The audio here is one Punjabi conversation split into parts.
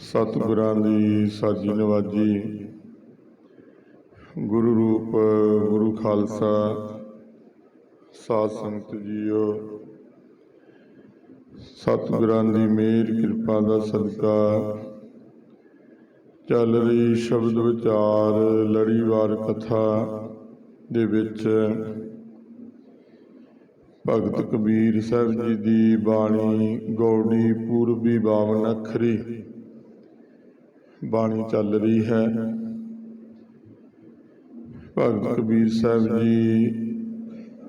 ਸਤਿਗੁਰਾਂ ਦੀ ਸਾਜੀ ਨਵਾਜੀ। ਗੁਰੂ ਰੂਪ, ਗੁਰੂ ਖਾਲਸਾ, ਸਾਧ ਸੰਗਤ ਜੀਓ। ਸਤਿਗੁਰਾਂ ਦੀ ਮਿਹਰ ਕਿਰਪਾ ਦਾ ਸਦਕਾ। ਚੱਲ ਰਹੀ ਸ਼ਬਦ ਵਿਚਾਰ ਲੜੀਵਾਰ ਕਥਾ ਦੇ ਵਿੱਚ। ਭਗਤ ਕਬੀਰ ਸਾਹਿਬ ਜੀ ਦੀ ਬਾਣੀ, ਗੌੜੀ ਪੂਰਬੀ ਬਾਵਨ ਅੱਖਰੀ। ਬਾਣੀ ਚੱਲ ਰਹੀ ਹੈ। ਭਗਤ ਕਬੀਰ ਸਾਹਿਬ ਜੀ,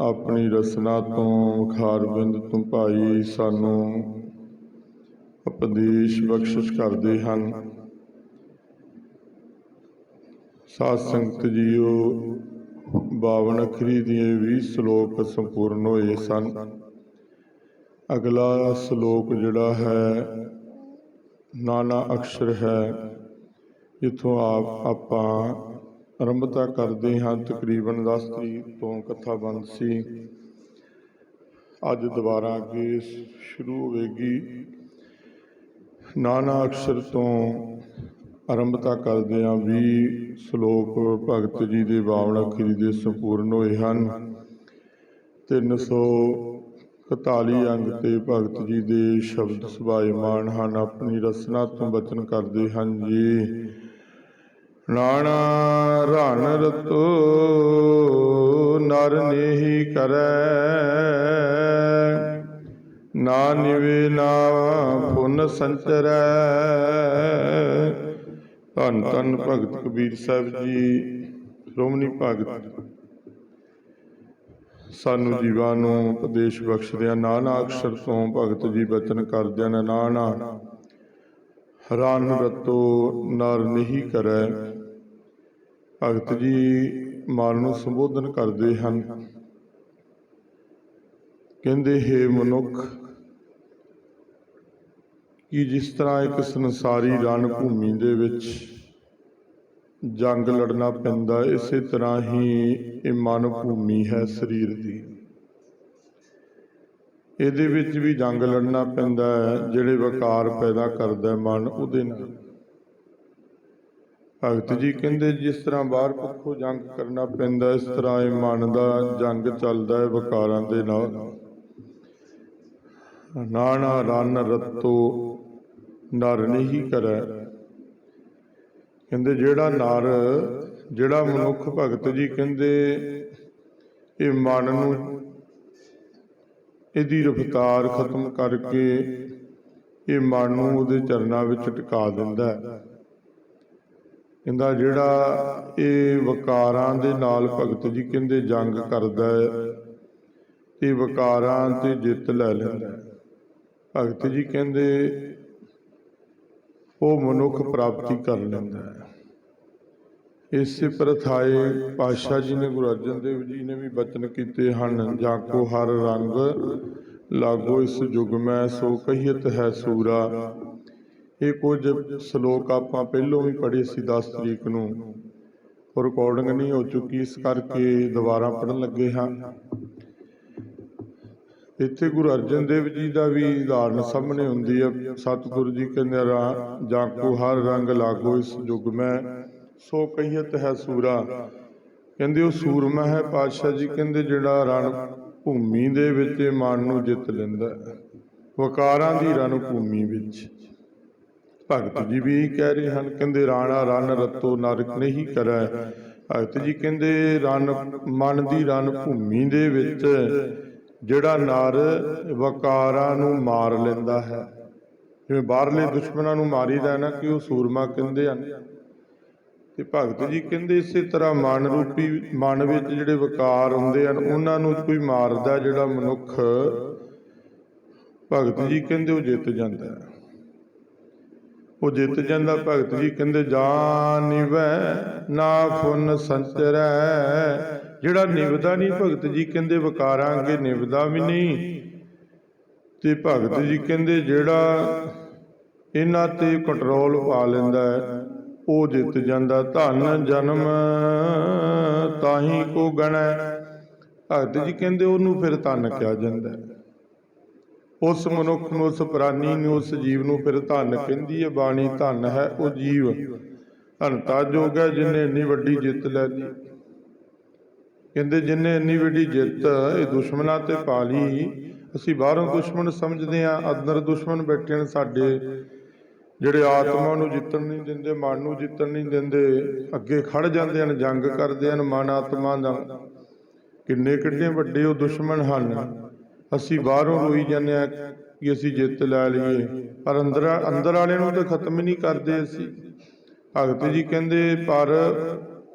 ਆਪਣੀ ਰਸਨਾ ਤੋਂ ਖਾਰਬਿੰਦ ਤੋਂ ਭਾਈ ਸਾਨੂੰ ਉਪਦੇਸ਼ ਬਖਸ਼ਿਸ਼ ਕਰਦੇ ਹਨ। ਸਾਧ ਸੰਗਤ ਜੀਓ, ਬਾਵਨ ਅਖਰੀ ਦੇ 20 ਸ਼ਲੋਕ ਸੰਪੂਰਨ ਹੋਏ ਸਨ। ਅਗਲਾ ਸ਼ਲੋਕ ਜਿਹੜਾ ਹੈ ਨਾਨਾ ਅਕਸ਼ਰ ਹੈ, ਜਿੱਥੋਂ ਆਪ ਆਪਾਂ ਆਰੰਭਤਾ ਕਰਦੇ ਹਾਂ, ਤਕਰੀਬਨ 10 ਤਰੀਕ ਤੋਂ ਕਥਾ ਬੰਦ ਸੀ। ਅੱਜ ਦੁਬਾਰਾ ਅੱਗੇ ਸ਼ੁਰੂ ਹੋਵੇਗੀ। ਨਾਨਾ ਅਕਸ਼ਰ ਤੋਂ ਆਰੰਭਤਾ ਕਰਦੇ ਹਾਂ 20 ਸ਼ਲੋਕ ਭਗਤ ਜੀ ਦੇ ਬਾਵਨ ਅਖਰੀ ਦੇ ਸੰਪੂਰਨ ਹੋਏ ਹਨ। ਕਤਾਲੀ ਅੰਗ ਤੇ ਭਗਤ ਜੀ ਦੇ ਸ਼ਬਦ ਸੁਭਾਇਮਾਨ ਹਨ, ਆਪਣੀ ਰਸਨਾ ਤੋਂ ਬਚਨ ਕਰਦੇ ਹਨ ਜੀ। ਨਾਣਾ ਰਣ ਰਤੋ, ਨਰ ਨੇਹੀ ਕਰੈ। ਨਾ ਨਿਵੇ, ਨਾ ਪੁਨ ਸੰਚਰੈ। ਧੰਨ ਧੰਨ ਭਗਤ ਕਬੀਰ ਸਾਹਿਬ ਜੀ, ਸ਼੍ਰੋਮਣੀ ਭਗਤ ਸਾਨੂੰ ਜੀਵਾਂ ਨੂੰ ਉਪਦੇਸ਼ ਬਖਸ਼ਦਿਆਂ ਨਾਨਾ ਅਕਸ਼ਰ ਤੋਂ ਭਗਤ ਜੀ ਬਚਨ ਕਰਦਿਆਂ ਨੇ ਨਾਨਾ ਰਨ ਰਤੋ ਨਰ ਨਹੀਂ ਕਰੈ। ਭਗਤ ਜੀ ਮਨ ਨੂੰ ਸੰਬੋਧਨ ਕਰਦੇ ਹਨ। ਕਹਿੰਦੇ ਹੈ ਮਨੁੱਖ ਕਿ ਜਿਸ ਤਰ੍ਹਾਂ ਇੱਕ ਸੰਸਾਰੀ ਰਣ ਭੂਮੀ ਦੇ ਵਿੱਚ ਜੰਗ ਲੜਨਾ ਪੈਂਦਾ, ਇਸੇ ਤਰ੍ਹਾਂ ਹੀ ਇਹ ਮਨ ਭੂਮੀ ਹੈ ਸਰੀਰ ਦੀ। ਇਹਦੇ ਵਿੱਚ ਵੀ ਜੰਗ ਲੜਨਾ ਪੈਂਦਾ ਹੈ, ਜਿਹੜੇ ਵਕਾਰ ਪੈਦਾ ਕਰਦਾ ਮਨ ਉਹਦੇ ਨਾਲ। ਭਗਤ ਜੀ ਕਹਿੰਦੇ, ਜਿਸ ਤਰ੍ਹਾਂ ਬਾਹਰ ਪੱਖੋਂ ਜੰਗ ਕਰਨਾ ਪੈਂਦਾ, ਇਸ ਤਰ੍ਹਾਂ ਇਹ ਮਨ ਦਾ ਜੰਗ ਚੱਲਦਾ ਹੈ ਵਕਾਰਾਂ ਦੇ ਨਾਲ। ਨਾਣਾ ਰਨ ਰਤੋ, ਨਰ ਨਹੀਂ ਕਰੈ। ਕਹਿੰਦੇ ਜਿਹੜਾ ਨਰ, ਜਿਹੜਾ ਮਨੁੱਖ ਭਗਤ ਜੀ ਕਹਿੰਦੇ, ਇਹ ਮਨ ਨੂੰ ਇਹਦੀ ਰਫਤਾਰ ਖਤਮ ਕਰਕੇ ਇਹ ਮਨ ਨੂੰ ਉਹਦੇ ਚਰਨਾਂ ਵਿੱਚ ਟਿਕਾ ਦਿੰਦਾ ਕਹਿੰਦਾ ਜਿਹੜਾ ਇਹ ਵਕਾਰਾਂ ਦੇ ਨਾਲ ਭਗਤ ਜੀ ਕਹਿੰਦੇ ਜੰਗ ਕਰਦਾ ਹੈ, ਇਹ ਵਕਾਰਾਂ ਤੇ ਜਿੱਤ ਲੈ ਲੈਂਦਾ ਭਗਤ ਜੀ ਕਹਿੰਦੇ ਉਹ ਮਨੁੱਖ ਪ੍ਰਾਪਤੀ ਕਰ ਲੈਂਦਾ ਹੈ। ਇਸੇ ਪ੍ਰਥਾਏ ਪਾਤਸ਼ਾਹ ਜੀ ਨੇ ਗੁਰੂ ਅਰਜਨ ਦੇਵ ਜੀ ਨੇ ਵੀ ਬਚਨ ਕੀਤੇ ਹਨ, ਜਾਂ ਕੋ ਹਰ ਰੰਗ ਲਾਗੋ ਇਸ ਯੁਗ ਮੈਂ, ਸੋ ਕਹੀਤ ਹੈ ਸੂਰਾ। ਇਹ ਕੁਝ ਸ਼ਲੋਕ ਆਪਾਂ ਪਹਿਲੋਂ ਵੀ ਪੜ੍ਹੇ ਸੀ 10 ਤਰੀਕ ਨੂੰ। ਉਹ ਰਿਕਾਰਡਿੰਗ ਨਹੀਂ ਹੋ ਚੁੱਕੀ, ਇਸ ਕਰਕੇ ਦੁਬਾਰਾ ਪੜ੍ਹਨ ਲੱਗੇ ਹਾਂ। ਇੱਥੇ ਗੁਰੂ ਅਰਜਨ ਦੇਵ ਜੀ ਦਾ ਵੀ ਉਦਾਹਰਨ ਸਾਹਮਣੇ ਹੁੰਦੀ ਹੈ ਸਤਿਗੁਰੂ ਜੀ ਕਹਿੰਦੇ ਰਾ, ਜਾਂ ਕੋ ਹਰ ਰੰਗ ਲਾਗੋ ਇਸ ਯੁਗ ਮੈਂ, ਸੋ ਕਹੀਤ ਹੈ ਸੂਰਾ। ਕਹਿੰਦੇ ਉਹ ਸੂਰਮਾ ਹੈ, ਪਾਤਸ਼ਾਹ ਜੀ ਕਹਿੰਦੇ ਜਿਹੜਾ ਰਣ ਭੂਮੀ ਦੇ ਵਿੱਚ ਮਨ ਨੂੰ ਜਿੱਤ ਲੈਂਦਾ ਵਕਾਰਾਂ ਦੀ ਰਣ ਭੂਮੀ ਵਿੱਚ। ਭਗਤ ਜੀ ਵੀ ਇਹੀ ਕਹਿ ਰਹੇ ਹਨ, ਕਹਿੰਦੇ ਰਾਣਾ ਰਣ ਰਤੋ ਨਰਕ ਨਹੀਂ ਕਰੈ। ਭਗਤ ਜੀ ਕਹਿੰਦੇ ਰਣ, ਮਨ ਦੀ ਰਣ ਭੂਮੀ ਦੇ ਵਿੱਚ ਜਿਹੜਾ ਨਰ ਵਕਾਰਾਂ ਨੂੰ ਮਾਰ ਲੈਂਦਾ ਹੈ। ਜਿਵੇਂ ਬਾਹਰਲੇ ਦੁਸ਼ਮਣਾਂ ਨੂੰ ਮਾਰੀਦਾ ਹੈ ਨਾ, ਕਿ ਉਹ ਸੂਰਮਾ ਕਹਿੰਦੇ ਹਨ। ਤੇ ਭਗਤ ਜੀ ਕਹਿੰਦੇ ਇਸੇ ਤਰ੍ਹਾਂ ਮਨ ਰੂਪੀ, ਮਨ ਵਿੱਚ ਜਿਹੜੇ ਵਿਕਾਰ ਹੁੰਦੇ ਹਨ, ਉਹਨਾਂ ਨੂੰ ਕੋਈ ਮਾਰਦਾ ਜਿਹੜਾ ਮਨੁੱਖ ਭਗਤ ਜੀ ਕਹਿੰਦੇ ਉਹ ਜਿੱਤ ਜਾਂਦਾ ਹੈ। ਉਹ ਜਿੱਤ ਜਾਂਦਾ ਭਗਤ ਜੀ ਕਹਿੰਦੇ ਜਾਨ ਨਿਵੈ ਨਾ ਫੁਨ ਸੰਚਰੈ ਜਿਹੜਾ ਨਿਵਦਾ ਨਹੀਂ ਭਗਤ ਜੀ ਕਹਿੰਦੇ ਵਿਕਾਰਾਂ ਅੱਗੇ ਨਿਵਦਾ ਵੀ ਨਹੀਂ। ਤੇ ਭਗਤ ਜੀ ਕਹਿੰਦੇ ਜਿਹੜਾ ਇਹਨਾਂ ਤੇ ਕੰਟਰੋਲ ਪਾ ਲੈਂਦਾ ਹੈ ਉਹ ਜਿੱਤ ਜਾਂਦਾ ਧਨ ਜਨਮ ਤਾਹੀ ਕੋ ਗਣੈ। ਭਗਤ ਜੀ ਕਹਿੰਦੇ ਉਹਨੂੰ ਫਿਰ ਧਨ ਕਿਹਾ ਜਾਂਦਾ ਹੈ। ਉਸ ਮਨੁੱਖ ਨੂੰ, ਉਸ ਪ੍ਰਾਨੀ ਨੂੰ, ਉਸ ਜੀਵ ਨੂੰ ਫਿਰ ਧਨ ਕਹਿੰਦੀ ਹੈ ਬਾਣੀ ਧਨ ਹੈ ਉਹ ਜੀਵ। ਧਨਤਾ ਜੋਗ ਹੈ ਜਿਨੇ ਇੰਨੀ ਵੱਡੀ ਜਿੱਤ ਲੈ ਲਈ। ਕਹਿੰਦੇ ਜਿਨੇ ਇੰਨੀ ਵੱਡੀ ਜਿੱਤ, ਇਹ ਦੁਸ਼ਮਣਾਂ ਤੇ ਪਾ ਲਈ। ਅਸੀਂ ਬਾਹਰੋਂ ਦੁਸ਼ਮਣ ਸਮਝਦੇ ਆ ਅੰਦਰ ਦੁਸ਼ਮਣ ਬੈਠੇ ਨੇ ਸਾਡੇ। ਜਿਹੜੇ ਆਤਮਾ ਨੂੰ ਜਿੱਤਣ ਨਹੀਂ ਦਿੰਦੇ, ਮਨ ਨੂੰ ਜਿੱਤਣ ਨਹੀਂ ਦਿੰਦੇ, ਅੱਗੇ ਖੜ ਜਾਂਦੇ ਹਨ, ਜੰਗ ਕਰਦੇ ਹਨ ਮਨ ਆਤਮਾ ਦਾ ਕਿੰਨੇ ਕਿੰਨੇ ਵੱਡੇ ਉਹ ਦੁਸ਼ਮਣ ਹਨ। ਅਸੀਂ ਬਾਹਰੋਂ ਰੋਈ ਜਾਂਦੇ ਆ ਕਿ ਅਸੀਂ ਜਿੱਤ ਲੈ ਲਈਏ। ਪਰ ਅੰਦਰ ਅੰਦਰ ਵਾਲਿਆਂ ਨੂੰ ਤਾਂ ਖਤਮ ਹੀ ਨਹੀਂ ਕਰਦੇ ਅਸੀਂ। ਭਗਤ ਜੀ ਕਹਿੰਦੇ, ਪਰ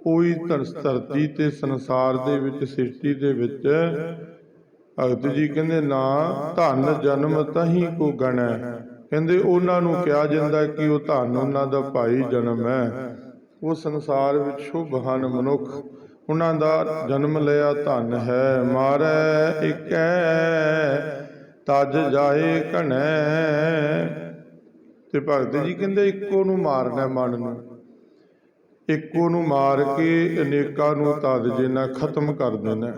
ਉਹੀ ਧਰਤੀ ਤੇ ਸੰਸਾਰ ਦੇ ਵਿੱਚ, ਸ੍ਰਿਸ਼ਟੀ ਦੇ ਵਿੱਚ ਭਗਤ ਜੀ ਕਹਿੰਦੇ, ਨਾ ਧਨ ਜਨਮ ਤਹੀਂ ਕੋ ਗਣੈ। ਕਹਿੰਦੇ, ਉਹਨਾਂ ਨੂੰ ਕਿਹਾ ਜਾਂਦਾ ਕਿ ਉਹ ਧਨ ਉਹਨਾਂ ਦਾ ਭਾਈ ਜਨਮ ਹੈ। ਉਹ ਸੰਸਾਰ ਵਿੱਚ ਸ਼ੁਭ ਹਨ ਮਨੁੱਖ। ਉਹਨਾਂ ਦਾ ਜਨਮ ਲਿਆ ਧਨ ਹੈ। ਮਾਰੈ ਇਕੈ, ਤਜ ਜਾਏ ਘਣੈ। ਤੇ ਭਗਤ ਜੀ ਕਹਿੰਦੇ, ਇੱਕੋ ਨੂੰ ਮਾਰਨਾ ਮਨ ਨੂੰ। ਇੱਕੋ ਨੂੰ ਮਾਰ ਕੇ ਅਨੇਕਾਂ ਨੂੰ ਤਦ ਜਿਨਾ ਖਤਮ ਕਰ ਦੇਣਾ।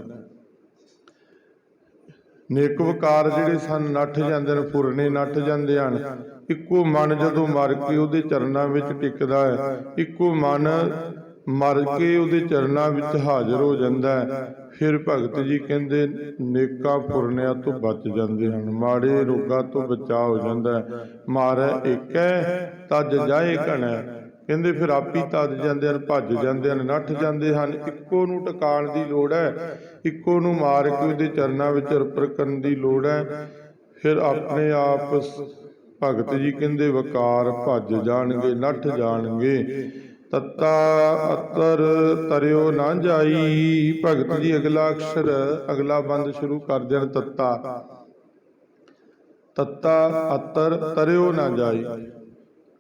ਨੇਕ ਵਿਕਾਰ ਜਿਹੜੇ ਸਨ, ਨੱਠ ਜਾਂਦੇ ਨੇ ਫੁਰਨੇ ਨੱਠ ਜਾਂਦੇ ਹਨ। ਇੱਕੋ ਮਨ ਜਦੋਂ ਮਰ ਕੇ ਉਹਦੇ ਚਰਨਾਂ ਵਿੱਚ ਟਿਕਦਾ ਹੈ, ਇੱਕੋ ਮਨ ਮਰ ਕੇ ਉਹਦੇ ਚਰਨਾਂ ਵਿੱਚ ਹਾਜ਼ਰ ਹੋ ਜਾਂਦਾ ਹੈ। ਫਿਰ ਭਗਤ ਜੀ ਕਹਿੰਦੇ, ਨੇਕਾਂ ਫੁਰਨਿਆਂ ਤੋਂ ਬਚ ਜਾਂਦੇ ਹਨ, ਮਾੜੇ ਰੋਗਾਂ ਤੋਂ ਬਚਾਅ ਹੋ ਜਾਂਦਾ ਹੈ। ਮਾਰੈ ਏਕੈ, ਤਜ ਜਾਏ ਘਣੈ। ਕਹਿੰਦੇ ਫਿਰ ਆਪੀ ਤਜ ਜਾਂਦੇ ਹਨ, ਭੱਜ ਜਾਂਦੇ ਹਨ, ਨੱਠ ਜਾਂਦੇ ਹਨ। ਇੱਕੋ ਨੂੰ ਟਿਕਾਣ ਦੀ ਲੋੜ ਹੈ, ਇੱਕੋ ਨੂੰ ਮਾਰ ਕੇ ਉਹਦੇ ਚਰਨਾਂ ਵਿੱਚ ਅਰਪਣ ਕਰਨ ਦੀ ਲੋੜ ਹੈ। ਫਿਰ ਆਪਣੇ ਆਪ ਭਗਤ ਜੀ ਕਹਿੰਦੇ, ਵਕਾਰ ਭੱਜ ਜਾਣਗੇ, ਨੱਠ ਜਾਣਗੇ। ਤੱਤਾ ਅਤਰ ਤਰਿਓ ਨਾ ਜਾਈ। ਭਗਤ ਜੀ ਅਗਲਾ ਅਕਸ਼ਰ, ਅਗਲਾ ਬੰਦ ਸ਼ੁਰੂ ਕਰ ਦੇਣ ਤੱਤਾ। ਤੱਤਾ ਅਤਰ ਤਰਿਓ ਨਾ ਜਾਈ।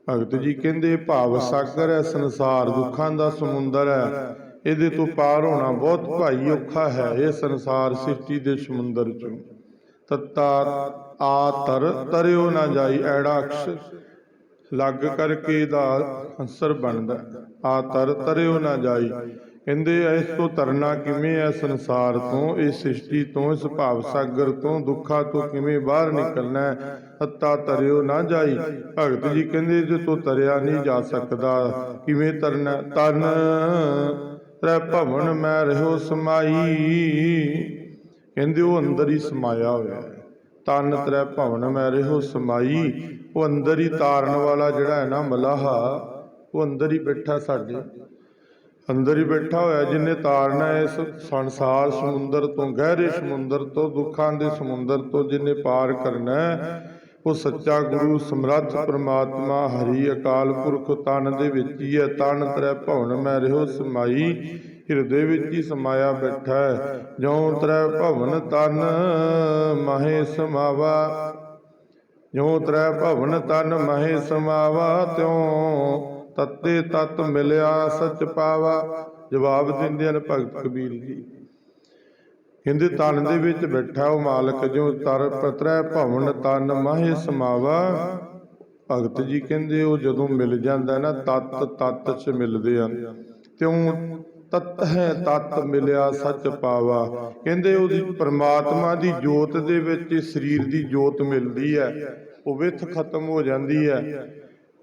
ਭਗਤ ਜੀ ਕਹਿੰਦੇ, ਭਾਵ ਸਾਗਰ ਹੈ, ਸੰਸਾਰ ਦੁੱਖਾਂ ਦਾ ਸਮੁੰਦਰ ਹੈ। ਇਹਦੇ ਤੋਂ ਪਾਰ ਹੋਣਾ ਬਹੁਤ ਭਾਈ ਔਖਾ ਹੈ। ਇਹ ਸੰਸਾਰ ਸ੍ਰਿਸ਼ਟੀ ਦੇ ਸਮੁੰਦਰ ਚੋਂ। ਤੱਤਾ ਆ ਤਰ ਤਰਿਓ ਨਾ ਜਾਈ। ਐੜਾ ਅਕਸ਼ ਲੱਗ ਕਰਕੇ ਦਾ ਅੰਸਰ ਬਣਦਾ ਆ ਤਰ ਤਰਿਓ ਨਾ ਜਾਈ। ਕਹਿੰਦੇ ਇਸ ਤੋਂ ਤਰਨਾ ਕਿਵੇਂ ਹੈ ਸੰਸਾਰ ਤੋਂ? ਇਸ ਸ੍ਰਿਸ਼ਟੀ ਤੋਂ, ਇਸ ਭਾਵ ਸਾਗਰ ਤੋਂ, ਦੁੱਖਾਂ ਤੋਂ ਕਿਵੇਂ ਬਾਹਰ ਨਿਕਲਣਾ ਹੱਤਾ ਤਰਿਓ ਨਾ ਜਾਈ। ਭਗਤ ਜੀ ਕਹਿੰਦੇ, ਜੇ ਤੋਂ ਤਰਿਆ ਨਹੀਂ ਜਾ ਸਕਦਾ, ਕਿਵੇਂ ਤਰਨਾ? ਤਨ ਤ੍ਰੈ ਭਵਨ ਮੈਂ ਰਹੋ ਸਮਾਈ। ਕਹਿੰਦੇ ਉਹ ਅੰਦਰ ਹੀ ਸਮਾਇਆ ਹੋਇਆ ਹੈ। ਤਨ ਤ੍ਰੈ ਭਵਨ ਮੈਂ ਰਹੋ ਸਮਾਈ। ਉਹ ਅੰਦਰ ਹੀ ਤਾਰਨ ਵਾਲਾ ਜਿਹੜਾ ਹੈ ਨਾ ਮਲਾਹਾ, ਉਹ ਅੰਦਰ ਹੀ ਬੈਠਾ ਸਾਡੇ। ਅੰਦਰ ਹੀ ਬੈਠਾ ਹੋਇਆ ਜਿਨੇ ਤਾਰਨਾ ਇਸ ਸੰਸਾਰ ਸਮੁੰਦਰ ਤੋਂ, ਗਹਿਰੇ ਸਮੁੰਦਰ ਤੋਂ, ਦੁੱਖਾਂ ਦੇ ਸਮੁੰਦਰ ਤੋਂ ਜਿਨੇ ਪਾਰ ਕਰਨਾ ਉਹ ਸੱਚਾ ਗੁਰੂ, ਸਮਰੱਥ ਪ੍ਰਮਾਤਮਾ, ਹਰੀ ਅਕਾਲ ਪੁਰਖ ਤਨ ਦੇ ਵਿੱਚ ਹੀ ਹੈ। ਤਨ ਤ੍ਰੈ ਭਵਨ ਮੈਂ ਰਹਿਓ ਸਮਾਈ, ਹਿਰਦੇ ਵਿੱਚ ਹੀ ਸਮਾਇਆ ਬੈਠਾ ਹੈ। ਜਿਉ ਤ੍ਰੈ ਭਵਨ ਤਨ, ਮਹੇ ਸਮਾਵਾ ਜਿਉ ਤ੍ਰੈ ਭਵਨ ਤਨ ਮਹੇ ਸਮਾਵਾ, ਤਿਉ ਤਤੇ ਤਤ ਮਿਲਿਆ ਸਚ ਪਾਵਾ। ਜਵਾਬ ਦਿੰਦੇ ਹਨ ਭਗਤ ਕਬੀਰ ਜੀ। ਕਹਿੰਦੇ, ਤਨ ਦੇ ਵਿੱਚ ਬੈਠਾ ਉਹ ਮਾਲਕ ਜੋ ਤਰ ਪਤਰੈ ਭਵਨ ਤਨ ਮਾਹੇ ਸਮਾਵਾ। ਭਗਤ ਜੀ ਕਹਿੰਦੇ, ਉਹ ਜਦੋਂ ਮਿਲ ਜਾਂਦਾ ਨਾ, ਤਤ ਤਤ ਚ ਮਿਲਦੇ ਹਨ ਤਿਉ ਤਤ ਹੈ ਤਤ ਮਿਲਿਆ ਸੱਚ ਪਾਵਾ। ਕਹਿੰਦੇ, ਉਹਦੀ ਪਰਮਾਤਮਾ ਦੀ ਜੋਤ ਦੇ ਵਿੱਚ, ਸਰੀਰ ਦੀ ਜੋਤ ਮਿਲਦੀ ਹੈ। ਉਹ ਵਿਥ ਖਤਮ ਹੋ ਜਾਂਦੀ ਹੈ।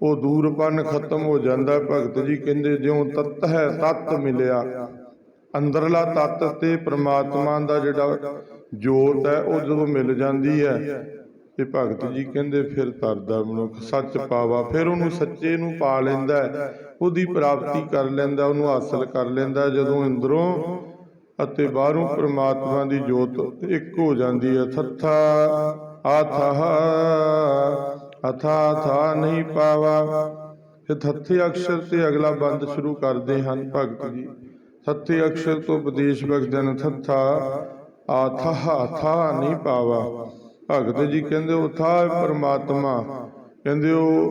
ਉਹ ਦੂਰਪਨ ਖਤਮ ਹੋ ਜਾਂਦਾ ਭਗਤ ਜੀ ਕਹਿੰਦੇ, ਜਿਉ ਤਤ ਹੈ, ਤਤ ਮਿਲਿਆ। ਅੰਦਰਲਾ ਤੱਤ ਤੇ ਪ੍ਰਮਾਤਮਾ ਦਾ ਜਿਹੜਾ ਜੋਤ ਹੈ, ਉਹ ਜਦੋਂ ਮਿਲ ਜਾਂਦੀ ਹੈ ਤੇ ਭਗਤ ਜੀ ਕਹਿੰਦੇ, ਫਿਰ ਤਰਦਾ ਮਨੁੱਖ ਸੱਚ ਪਾਵਾ। ਫਿਰ ਉਹਨੂੰ ਸੱਚੇ ਨੂੰ ਪਾ ਲੈਂਦਾ ਹੈ। ਉਹਦੀ ਪ੍ਰਾਪਤੀ ਕਰ ਲੈਂਦਾ ਉਹਨੂੰ ਹਾਸਲ ਕਰ ਲੈਂਦਾ ਜਦੋਂ ਅੰਦਰੋਂ ਅਤੇ ਬਾਹਰੋਂ ਪ੍ਰਮਾਤਮਾ ਦੀ ਜੋਤ ਇੱਕ ਹੋ ਜਾਂਦੀ ਹੈ। ਥੱਥਾ ਆਥਾ ਅਥਾ ਥਾ ਨਹੀਂ ਪਾਵਾ। ਇਹ ਥੱਥੇ ਅਕਸ਼ਰ ਤੇ ਅਗਲਾ ਬੰਦ ਸ਼ੁਰੂ ਕਰਦੇ ਹਨ ਭਗਤ ਜੀ। ਥੱਥੇ ਅਕਸ਼ਰ ਤੋਂ ਉਪਦੇਸ਼ ਬਖਸ਼ਦੇ ਥੱਥਾ ਆਥਾ ਥਾ ਨਹੀਂ ਪਾਵਾ। ਭਗਤ ਜੀ ਕਹਿੰਦੇ ਉਹ ਥਾ ਹੈ ਪ੍ਰਮਾਤਮਾ। ਕਹਿੰਦੇ, ਉਹ,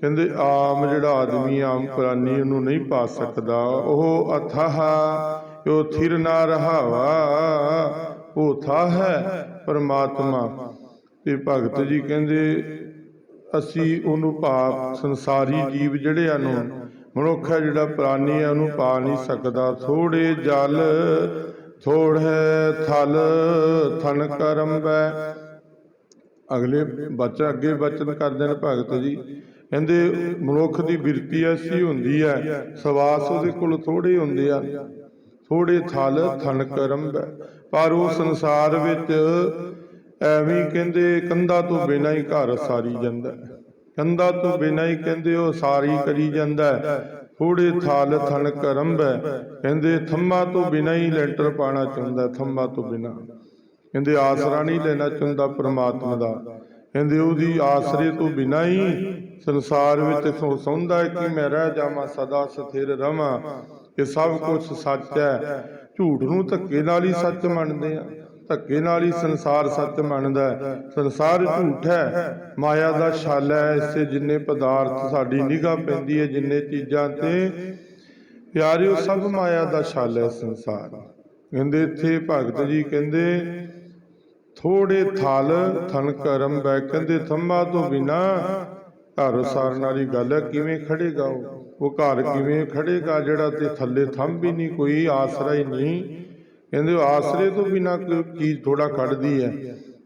ਕਹਿੰਦੇ, ਆਮ ਜਿਹੜਾ ਆਦਮੀ, ਆਮ ਪ੍ਰਾਨੀ, ਉਹਨੂੰ ਨਹੀਂ ਪਾ ਸਕਦਾ। ਉਹ ਅਥਾਹ, ਉਹ ਥਿਰ ਨਾ ਰਹਾਵਾ। ਉਹ ਥਾ ਹੈ ਪਰਮਾਤਮਾ। ਤੇ ਭਗਤ ਜੀ ਕਹਿੰਦੇ, ਅਸੀਂ ਉਹਨੂੰ ਭਾਵ ਸੰਸਾਰੀ ਜੀਵ ਜਿਹੜੇ ਹਨ ਮਨੁੱਖ ਹੈ ਜਿਹੜਾ ਪ੍ਰਾਨੀ ਹੈ ਉਹਨੂੰ ਪਾ ਨਹੀਂ ਸਕਦਾ। ਥੋੜੇ ਜਲ ਥੋੜੇ ਥਲ ਥਨ ਕਰੰਬੈ ਅਗਲੇ ਬਚਨ ਅੱਗੇ ਬਚਨ ਕਰਦੇ ਨੇ ਭਗਤ ਜੀ। ਕਹਿੰਦੇ, ਮਨੁੱਖ ਦੀ ਬਿਰਤੀ ਐਸੀ ਹੁੰਦੀ ਹੈ, ਸਵਾਸ ਉਹਦੇ ਕੋਲ ਥੋੜੇ ਹੁੰਦੇ ਆ। ਥੋੜੇ ਥਲ ਥਨ ਕਰੰਬੈ ਪਰ ਉਹ ਸੰਸਾਰ ਵਿੱਚ ਐਵੇਂ ਕਹਿੰਦੇ, ਕੰਧਾ ਤੋਂ ਬਿਨਾਂ ਹੀ ਘਰ ਸਾਰੀ ਜਾਂਦਾ ਕੰਧਾ ਤੋਂ ਬਿਨਾਂ ਹੀ ਕਹਿੰਦੇ ਉਹ ਸਾਰੀ ਕਰੀ ਜਾਂਦਾ ਥੋੜੇ ਥਾਲ ਥਨ ਕਰੰਬੈ ਕਹਿੰਦੇ ਥੰਮਾ ਤੋਂ ਬਿਨਾਂ ਹੀ ਲੈਂਟਰ ਪਾਣਾ ਚਾਹੁੰਦਾ ਥੰਮਾ ਤੋਂ ਬਿਨਾਂ। ਕਹਿੰਦੇ, ਆਸਰਾ ਨਹੀਂ ਲੈਣਾ ਚਾਹੁੰਦਾ ਪ੍ਰਮਾਤਮਾ ਦਾ। ਕਹਿੰਦੇ, ਉਹਦੀ ਆਸਰੇ ਤੋਂ ਬਿਨਾਂ ਹੀ ਸੰਸਾਰ ਵਿੱਚ ਸੌ- ਸੌਂਦਾ ਹੈ ਕਿ ਮੈਂ ਰਹਿ ਜਾਵਾਂ, ਸਦਾ ਸਥਿਰ ਰਵਾਂ। ਇਹ ਸਭ ਕੁਝ ਸੱਚ ਹੈ। ਝੂਠ ਨੂੰ ਧੱਕੇ ਨਾਲ ਹੀ ਸੱਚ ਮੰਨਦੇ ਆ ਧੱਕੇ ਨਾਲ ਹੀ ਸੰਸਾਰ ਸੱਚ ਮੰਨਦਾ ਹੈ। ਸੰਸਾਰ ਝੂਠ ਹੈ। ਮਾਇਆ ਦਾ ਛਲ ਹੈ। ਇਸੇ ਜਿੰਨੇ ਪਦਾਰਥ ਸਾਡੀ ਨਿਗਾਹ ਪੈਂਦੀ ਹੈ, ਜਿੰਨੇ ਚੀਜ਼ਾਂ ਤੇ ਪਿਆਰਿਓ, ਸਭ ਮਾਇਆ ਦਾ ਛਲ ਹੈ ਸੰਸਾਰ। ਕਹਿੰਦੇ ਇੱਥੇ ਭਗਤ ਜੀ ਕਹਿੰਦੇ, ਥੋੜੇ ਥਲ ਥਨ ਕਰਮ ਬੈ ਕਹਿੰਦੇ ਥੰਮਾ ਤੋਂ ਬਿਨਾ ਘਰ ਸਾਰਨ ਵਾਲੀ ਗੱਲ ਹੈ। ਕਿਵੇਂ ਖੜੇਗਾ ਉਹ? ਉਹ ਘਰ ਕਿਵੇਂ ਖੜੇਗਾ ਜਿਹੜਾ ਤੇ ਥੱਲੇ ਥੰਮ ਵੀ ਨਹੀਂ, ਕੋਈ ਆਸਰਾ ਹੀ ਨਹੀਂ। ਕਹਿੰਦੇ ਆਸਰੇ ਤੋਂ ਬਿਨਾ ਕੋਈ ਚੀਜ਼ ਥੋੜਾ ਕੱਢਦੀ ਹੈ।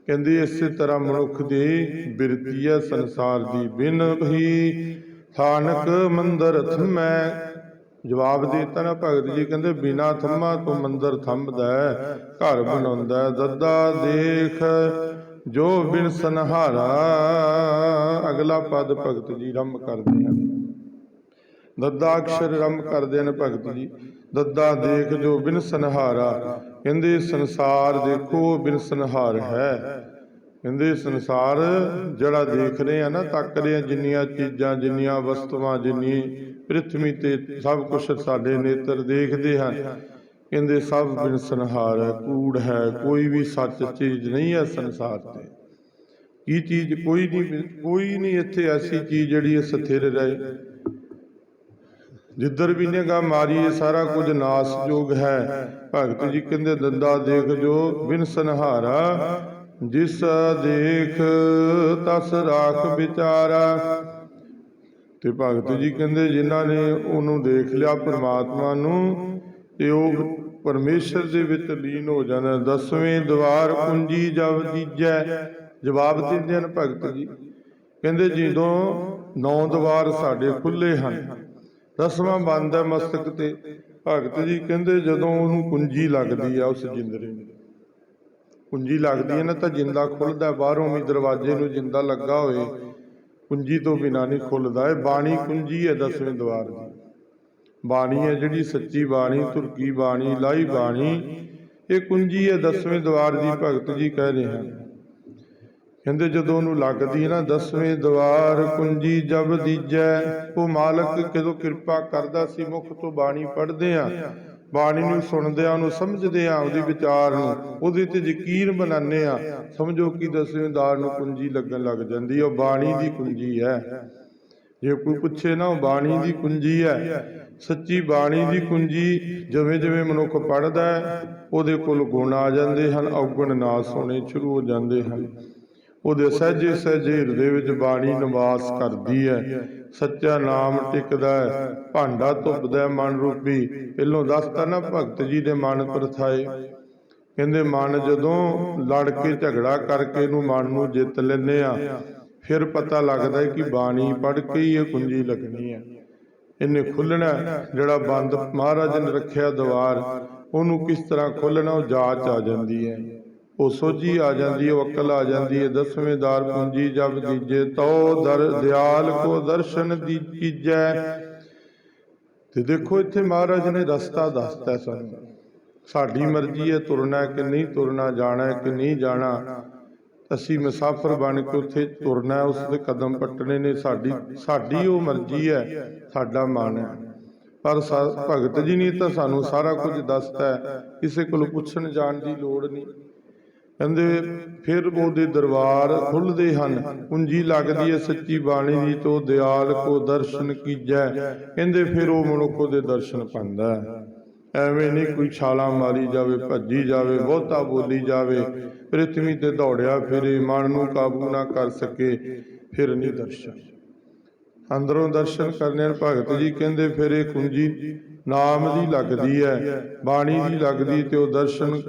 ਕਹਿੰਦੇ ਇਸੇ ਤਰ੍ਹਾਂ ਮਨੁੱਖ ਦੀ ਬਿਰਤੀ ਸੰਸਾਰ ਦੀ ਬਿਨ ਭਈ ਥਾਨਕ ਮੰਦਰ ਥੰਮੈ। ਜਵਾਬ ਦੇ ਦਿੱਤਾ ਨਾ ਭਗਤ ਜੀ, ਕਹਿੰਦੇ ਬਿਨਾ ਥੰਮਾ ਤੋਂ ਮੰਦਰ ਥੰਮਦਾ ਘਰ ਬਣਾਉਂਦਾ ਦੱਦਾ ਦੇਖ, ਜੋ ਬਿਨ ਸੰਹਾਰਾ। ਅਗਲਾ ਪਦ ਭਗਤ ਜੀ ਰੰਮ ਕਰਦੇ ਹਨ। ਦੱਦਾ ਅਕਸ਼ਰ ਰੰਮ ਕਰਦੇ ਨੇ ਭਗਤ ਜੀ। ਦੱਦਾ ਦੇਖ ਜੋ ਬਿਨ ਸੰਹਾਰਾ, ਕਹਿੰਦੇ ਸੰਸਾਰ ਦੇਖੋ ਬਿਨ ਸੰਹਾਰ ਹੈ। ਕਹਿੰਦੇ ਸੰਸਾਰ ਜਿਹੜਾ ਦੇਖ ਰਹੇ ਆ ਨਾ ਤੱਕ ਰਹੇ ਆ ਜਿੰਨੀਆਂ ਚੀਜ਼ਾਂ, ਜਿੰਨੀਆਂ ਵਸਤੂਆਂ, ਜਿੰਨੀ ਪ੍ਰਿਥਵੀ ਤੇ ਸਭ ਕੁਝ ਸਾਡੇ ਨੇਤਰ ਦੇਖਦੇ ਹਨ। ਕਹਿੰਦੇ ਸਭ ਬਿਨ ਸੰਹਾਰ ਹੈ, ਕੂੜ ਹੈ, ਕੋਈ ਵੀ ਸੱਚ ਚੀਜ਼ ਨਹੀਂ ਹੈ ਸੰਸਾਰ ਤੇ। ਕੀ ਚੀਜ਼ ਕੋਈ ਨਹੀਂ ਕੋਈ ਨਹੀਂ ਇੱਥੇ ਐਸੀ ਚੀਜ਼ ਜਿਹੜੀ ਸਥਿਰ ਰਹੇ। ਜਿੱਧਰ ਵੀ ਨਿਗਾ ਮਾਰੀਏ ਸਾਰਾ ਕੁਝ ਨਾਸਯੋਗ ਹੈ। ਭਗਤ ਜੀ ਕਹਿੰਦੇ, ਦੰਦਾ ਦੇਖ ਜੋ ਬਿਨ ਸੰਹਾਰਾ, ਜਿਸ ਦੇਖ ਤਸ ਰਾਖ ਵਿਚਾਰਾ। ਤੇ ਭਗਤ ਜੀ ਕਹਿੰਦੇ, ਜਿਨ੍ਹਾਂ ਨੇ ਉਹਨੂੰ ਦੇਖ ਲਿਆ ਪ੍ਰਮਾਤਮਾ ਨੂੰ, ਤੇ ਉਹ ਪਰਮੇਸ਼ਰ ਦੇ ਵਿੱਚ ਲੀਨ ਹੋ ਜਾਣਾ। ਦਸਵੇਂ ਦਵਾਰ ਕੁੰਜੀ ਜਬ ਦੀਜੈ ਜਵਾਬ ਦਿੰਦੇ ਹਨ ਭਗਤ ਜੀ। ਕਹਿੰਦੇ, ਜਦੋਂ ਨੌ ਦਵਾਰ ਸਾਡੇ ਖੁੱਲੇ ਹਨ ਦਸਵਾਂ ਬੰਦ ਹੈ ਮਸਤਕ ਤੇ। ਭਗਤ ਜੀ ਕਹਿੰਦੇ ਜਦੋਂ ਉਹਨੂੰ ਕੁੰਜੀ ਲੱਗਦੀ ਆ ਉਸ ਜਿੰਦਰੇ ਨੂੰ। ਕੁੰਜੀ ਲੱਗਦੀ ਹੈ ਨਾ ਤਾਂ ਜਿੰਦਾ ਖੁੱਲਦਾ ਬਾਹਰੋਂ ਵੀ ਦਰਵਾਜ਼ੇ ਨੂੰ ਜਿੰਦਾ ਲੱਗਾ ਹੋਏ। ਕੁੰਜੀ ਤੋਂ ਬਿਨਾ ਨਹੀਂ ਖੁੱਲਦਾ ਇਹ। ਬਾਣੀ ਕੁੰਜੀ ਹੈ ਦਸਵੇਂ ਦਵਾਰ ਦੀ। ਬਾਣੀ ਹੈ ਜਿਹੜੀ ਸੱਚੀ ਬਾਣੀ, ਤੁਰਕੀ ਬਾਣੀ, ਲਾਈ ਬਾਣੀ। ਇਹ ਕੁੰਜੀ ਹੈ ਦਸਵੇਂ ਦਵਾਰ ਦੀ, ਭਗਤ ਜੀ ਕਹਿ ਰਹੇ ਹਨ। ਕਹਿੰਦੇ ਜਦੋਂ ਉਹਨੂੰ ਲੱਗਦੀ ਹੈ ਨਾ, ਦਸਵੇਂ ਦਵਾਰ ਕੁੰਜੀ ਜਬ ਦੀਜੈ, ਉਹ ਮਾਲਕ ਕਦੋਂ ਕਿਰਪਾ ਕਰਦਾ ਸੀ ਮੁਖ ਤੋਂ ਬਾਣੀ ਪੜ੍ਹਦੇ ਆ। ਬਾਣੀ ਨੂੰ ਸੁਣਦੇ ਆ, ਉਹਨੂੰ ਸਮਝਦੇ ਆ, ਉਹਦੇ ਵਿਚਾਰ ਨੂੰ, ਉਹਦੇ ਤੇ ਯਕੀਨ ਬਣਾਉਂਦੇ ਆ। ਸਮਝੋ ਕਿ ਦਸਵੇਂ ਦਵਾਰ ਨੂੰ ਕੁੰਜੀ ਲੱਗਣ ਲੱਗ ਜਾਂਦੀ ਹੈ ਉਹ ਬਾਣੀ ਦੀ ਕੁੰਜੀ ਹੈ। ਜੇ ਕੋਈ ਪੁੱਛੇ ਨਾ, ਉਹ ਬਾਣੀ ਦੀ ਕੁੰਜੀ ਹੈ। ਸੱਚੀ ਬਾਣੀ ਦੀ ਕੁੰਜੀ ਜਿਵੇਂ ਜਿਵੇਂ ਮਨੁੱਖ ਪੜ੍ਹਦਾ ਹੈ, ਉਹਦੇ ਕੋਲ ਗੁਣ ਆ ਜਾਂਦੇ ਹਨ, ਔਗਣ ਨਾਸ ਹੋਣੇ ਸ਼ੁਰੂ ਹੋ ਜਾਂਦੇ ਹਨ। ਉਹਦੇ ਸਹਿਜੇ ਸਹਿਜੇ ਹਿਰਦੇ ਵਿੱਚ ਬਾਣੀ ਨਿਵਾਸ ਕਰਦੀ ਹੈ। ਸੱਚਾ ਨਾਮ ਟਿਕਦਾ ਹੈ। ਭਾਂਡਾ ਧੁੱਪਦਾ ਮਨ ਰੂਪੀ। ਪਹਿਲੋਂ ਦੱਸਤਾ ਨਾ ਭਗਤ ਜੀ ਦੇ ਮਨ ਪਰਥਾਏ। ਕਹਿੰਦੇ, ਮਨ ਜਦੋਂ ਲੜ ਕੇ ਝਗੜਾ ਕਰਕੇ ਇਹਨੂੰ ਮਨ ਨੂੰ ਜਿੱਤ ਲੈਂਦੇ ਆ, ਫਿਰ ਪਤਾ ਲੱਗਦਾ ਹੈ ਕਿ ਬਾਣੀ ਪੜ ਕੇ ਹੀ ਇਹ ਕੁੰਜੀ ਲੱਗਣੀ ਹੈ। ਇਹਨੇ ਖੁੱਲਣਾ ਜਿਹੜਾ ਬੰਦ ਮਹਾਰਾਜ ਨੇ ਰੱਖਿਆ ਦਵਾਰ, ਉਹਨੂੰ ਕਿਸ ਤਰ੍ਹਾਂ ਖੋਲਣਾ ਉਹ ਜਾਚ ਆ ਜਾਂਦੀ ਹੈ। ਉਹ ਸੋਝੀ ਆ ਜਾਂਦੀ ਹੈ ਉਹ ਅਕਲ ਆ ਜਾਂਦੀ ਹੈ ਦਸਵੇਂ ਦਾਰ ਪੂੰਜੀ ਜਬ ਦੀਜੇ ਤੋ ਦਰ ਦਿਆਲ ਕੋ ਦਰਸ਼ਨ ਦੀ ਕੀਜੈ ਤੇ ਦੇਖੋ ਇੱਥੇ ਮਹਾਰਾਜ ਨੇ ਰਸਤਾ ਦੱਸਤਾ ਸਾਨੂੰ। ਸਾਡੀ ਮਰਜ਼ੀ ਹੈ ਤੁਰਨਾ ਕਿ ਨਹੀਂ ਤੁਰਨਾ, ਜਾਣਾ ਕਿ ਨਹੀਂ ਜਾਣਾ। ਅਸੀਂ ਮੁਸਾਫਰ ਬਣ ਕੇ ਉੱਥੇ ਤੁਰਨਾ ਹੈ ਉਸ ਦੇ ਕਦਮ ਪੱਟਣੇ ਨੇ, ਸਾਡੀ ਸਾਡੀ ਉਹ ਮਰਜ਼ੀ ਹੈ ਸਾਡਾ ਮਨ ਹੈ ਪਰ ਭਗਤ ਜੀ ਨੇ ਤਾਂ ਸਾਨੂੰ ਸਾਰਾ ਕੁਝ ਦੱਸਤਾ ਕਿਸੇ ਕੋਲ ਪੁੱਛਣ ਜਾਣ ਦੀ ਲੋੜ ਨਹੀਂ। ਕਹਿੰਦੇ, ਫਿਰ ਉਹਦੇ ਦਰਬਾਰ ਖੁੱਲਦੇ ਹਨ। ਕੁੰਜੀ ਲੱਗਦੀ ਹੈ ਸੱਚੀ ਬਾਣੀ ਦੀ ਤੋ ਦਿਆਲ ਕੋ ਦਰਸ਼ਨ ਕੀਜੈ। ਕਹਿੰਦੇ, ਫਿਰ ਉਹ ਮਨੁੱਖ ਉਹਦੇ ਦਰਸ਼ਨ ਪਾਉਂਦਾ ਐਵੇਂ ਨਹੀਂ ਕੋਈ ਛਾਲਾਂ ਮਾਰੀ ਜਾਵੇ, ਭੱਜੀ ਜਾਵੇ, ਬਹੁਤਾ ਬੋਲੀ ਜਾਵੇ। ਪ੍ਰਿਥਵੀ ਤੇ ਦੌੜਿਆ ਫਿਰੇ, ਮਨ ਨੂੰ ਕਾਬੂ ਨਾ ਕਰ ਸਕੇ, ਫਿਰ ਨਹੀਂ ਦਰਸ਼ਨ। ਅੰਦਰੋਂ ਦਰਸ਼ਨ ਕਰਨੇ ਭਗਤ ਜੀ ਕਹਿੰਦੇ, ਫਿਰ ਇਹ ਕੁੰਜੀ ਨਾਮ ਦੀ ਲੱਗਦੀ ਹੈ, ਬਾਣੀ ਦੀ ਲੱਗਦੀ ਤੇ ਉਹ ਦਰਸ਼ਨ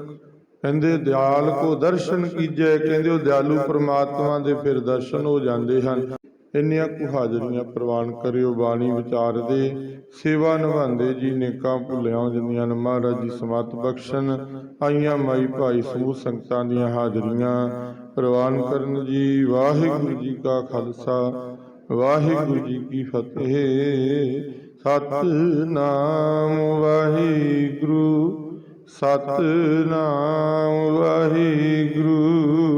ਕਹਿੰਦੇ ਦਿਆਲ ਕੋ ਦਰਸ਼ਨ ਕੀਜੈ, ਕਹਿੰਦੇ ਉਹ ਦਿਆਲੂ ਪ੍ਰਮਾਤਮਾ ਦੇ ਫਿਰ ਦਰਸ਼ਨ ਹੋ ਜਾਂਦੇ ਹਨ। ਇੰਨੀਆਂ ਕੁ ਹਾਜ਼ਰੀਆਂ ਪ੍ਰਵਾਨ ਕਰਿਓ, ਬਾਣੀ ਵਿਚਾਰ ਦੇ ਸੇਵਾ ਨਿਭਾਉਂਦੇ ਜੀ, ਨੇਕਾਂ ਭੁੱਲਿਆਂ ਜਾਂਦੀਆਂ ਨੇ। ਮਹਾਰਾਜ ਜੀ ਸਮਤ ਬਖਸ਼ਣ। ਆਈਆਂ ਮਾਈ ਭਾਈ ਸਮੂਹ ਸੰਗਤਾਂ ਦੀਆਂ ਹਾਜ਼ਰੀਆਂ ਪ੍ਰਵਾਨ ਕਰਨ ਜੀ। ਵਾਹਿਗੁਰੂ ਜੀ ਕਾ ਖਾਲਸਾ, ਵਾਹਿਗੁਰੂ ਜੀ ਕੀ ਫਤਿਹ। ਸਤਨਾਮ ਵਾਹਿਗੁਰੂ। ਸਤਨਾਮ ਵਾਹਿਗੁਰੂ।